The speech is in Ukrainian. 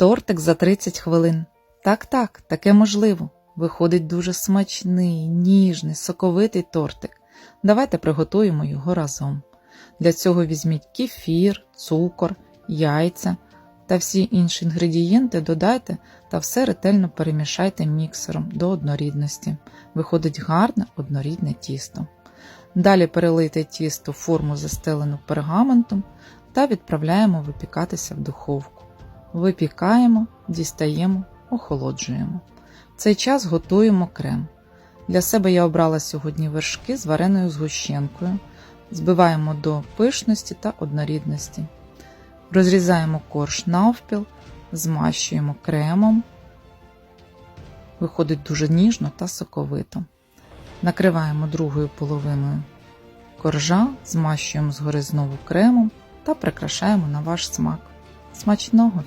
Тортик за 30 хвилин. Так, так, таке можливо. Виходить дуже смачний, ніжний, соковитий тортик. Давайте приготуємо його разом. Для цього візьміть кефір, цукор, яйця та всі інші інгредієнти додайте та все ретельно перемішайте міксером до однорідності. Виходить гарне однорідне тісто. Далі перелийте тісто в форму застелену пергаментом та відправляємо випікатися в духовку. Випікаємо, дістаємо, охолоджуємо. В цей час готуємо крем. Для себе я обрала сьогодні вершки з вареною згущенкою. Збиваємо до пишності та однорідності. Розрізаємо корж навпіл, змащуємо кремом. Виходить дуже ніжно та соковито. Накриваємо другою половиною коржа, змащуємо згори знову кремом та прикрашаємо на ваш смак. Смачного!